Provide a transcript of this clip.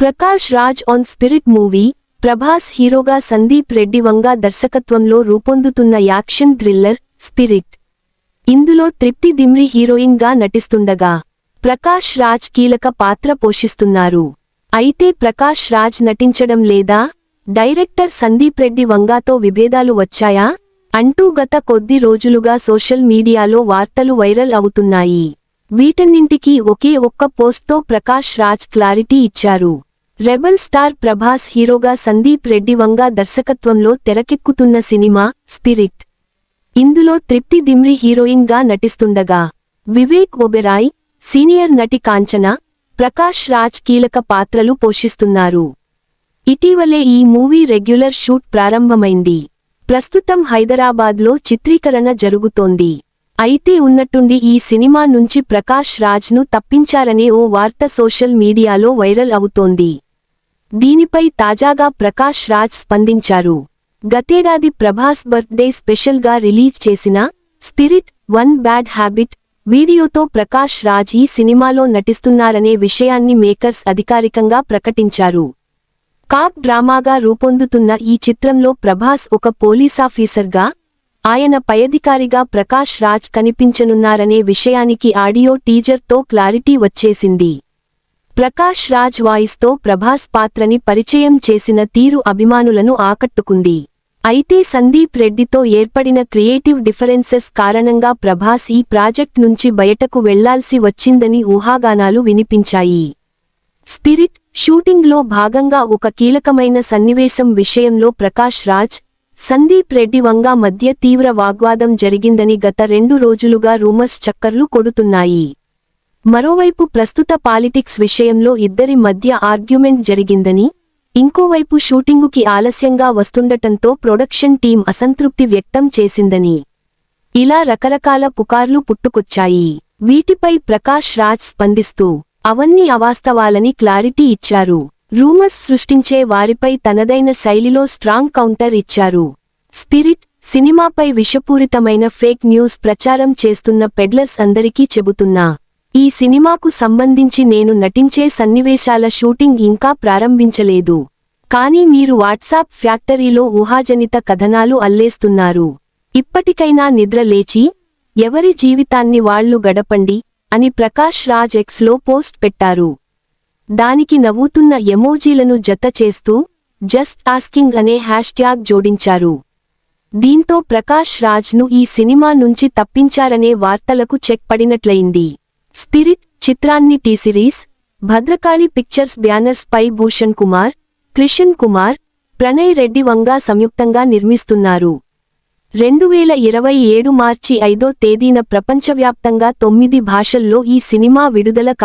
Prakash Raj on Spirit movie Prabhas హీరోగా సందీప్ రెడ్డి వంగ దర్శకత్వంలో రూపొందుతున్న యాక్షన్ థ్రిల్లర్ స్పిరిట్. ఇందులో తృప్తి దిమ్రి హీరోయిన్గా నటిస్తుండగా ప్రకాష్ రాజ్ కీలక పాత్ర పోషిస్తున్నారు. అయితే ప్రకాష్ రాజ్ నటించడం లేదా డైరెక్టర్ సందీప్ రెడ్డి వంగాతో విభేదాలు వచ్చాయా అంటూ గత కొద్ది రోజులుగా సోషల్ మీడియాలో వార్తలు వైరల్ అవుతున్నాయి. వీటన్నింటికీ ఒకే ఒక్క పోస్ట్తో ప్రకాష్ రాజ్ క్లారిటీ ఇచ్చారు. రెబల్ స్టార్ ప్రభాస్ హీరోగా సందీప్ రెడ్డి వంగ దర్శకత్వంలో తెరకెక్కుతున్న సినిమా స్పిరిట్. ఇందులో తృప్తి దిమ్రి హీరోయిన్గా నటిస్తుండగా వివేక్ ఒబెరాయ్ సీనియర్ నటి కాంచన ప్రకాష్ రాజ్ కీలక పాత్రలు పోషిస్తున్నారు. ఇటీవలే ఈ మూవీ రెగ్యులర్ షూట్ ప్రారంభమైంది. ప్రస్తుతం హైదరాబాద్లో చిత్రీకరణ జరుగుతోంది. అయితే ఉన్నట్టుండి ఈ సినిమా నుంచి ప్రకాష్ రాజ్ను తప్పించారనే ఓ వార్త సోషల్ మీడియాలో వైరల్ అవుతోంది. దీనిపై తాజాగా ప్రకాష్ రాజ్ స్పందించారు. గతేడాది ప్రభాస్ బర్త్డే స్పెషల్గా రిలీజ్ చేసిన స్పిరిట్ వన్ బ్యాడ్ హ్యాబిట్ వీడియోతో ప్రకాష్ రాజ్ ఈ సినిమాలో నటిస్తున్నారనే విషయాన్ని మేకర్స్ అధికారికంగా ప్రకటించారు. కాప్ డ్రామాగా రూపొందుతున్న ఈ చిత్రంలో ప్రభాస్ ఒక పోలీసాఫీసర్గా ఆయన పైఅధికారిగా ప్రకాష్ రాజ్ కనిపించనున్నారనే విషయానికి ఆడియో టీజర్తో క్లారిటీ వచ్చేసింది. ప్రకాష్ రాజ్ వాయిస్తో ప్రభాస్ పాత్రని పరిచయం చేసిన తీరు అభిమానులను ఆకట్టుకుంది. అయితే సందీప్ రెడ్డితో ఏర్పడిన క్రియేటివ్ డిఫరెన్సెస్ కారణంగా ప్రభాస్ ఈ ప్రాజెక్ట్ నుంచి బయటకు వెళ్ళాల్సి వచ్చిందని ఊహాగానాలు వినిపించాయి. స్పిరిట్ షూటింగ్లో భాగంగా ఒక కీలకమైన సన్నివేశం విషయంలో ప్రకాష్ రాజ్ సందీప్ రెడ్డి వంగా మధ్య తీవ్ర వాగ్వాదం జరిగిందని గత రెండు రోజులుగా రూమర్స్ చక్కర్లు కొడుతున్నాయి. మరోవైపు ప్రస్తుత పాలిటిక్స్ విషయంలో ఇద్దరి మధ్య ఆర్గ్యుమెంట్ జరిగిందని ఇంకోవైపు షూటింగుకి ఆలస్యంగా వస్తుండటంతో ప్రొడక్షన్ టీం అసంతృప్తి వ్యక్తం చేసిందని. ఇలా రకరకాల పుకార్లు పుట్టుకొచ్చాయి. వీటిపై ప్రకాష్ రాజ్ స్పందిస్తూ అవన్నీ అవాస్తవాలని క్లారిటీ ఇచ్చారు. రూమర్స్ సృష్టించే వారిపై తనదైన శైలిలో స్ట్రాంగ్ కౌంటర్ ఇచ్చారు. స్పిరిట్ సినిమాపై విషపూరితమైన ఫేక్ న్యూస్ ప్రచారం చేస్తున్న పెడ్లర్స్ అందరికీ చెబుతున్నా ఈ సినిమాకు సంబంధించి నేను నటించే సన్నివేశాల షూటింగ్ ఇంకా ప్రారంభించలేదు. కానీ మీరు వాట్సాప్ ఫ్యాక్టరీలో ఊహాజనిత కథనాలు అల్లేస్తున్నారు. ఇప్పటికైనా నిద్ర లేచి ఎవరి జీవితాన్ని వాళ్ళు గడపండి అని ప్రకాష్ రాజ్ ఎక్స్లో పోస్ట్ పెట్టారు. దానికి నవ్వుతున్న ఎమోజీలను జత చేస్తూ జస్ట్ ఆస్కింగ్ అనే హ్యాష్ట్యాగ్ జోడించారు. దీంతో ప్రకాష్ రాజ్ను ఈ సినిమా నుంచి తప్పించారనే వార్తలకు చెక్ పడినట్లయింది. స్పిరిట్ చిత్రాన్ని T Series Bhadrakali pictures banners పై భూషణ్ కుమార్ క్రిషన్ కుమార్ ప్రణయ్ రెడ్డి వంగా సంయుక్తంగా నిర్మిస్తున్నారు. రెండు వేల ఇరవై ఏడు మార్చి ఐదో తేదీన ప్రపంచవ్యాప్తంగా తొమ్మిది భాషల్లో ఈ సినిమా విడుదల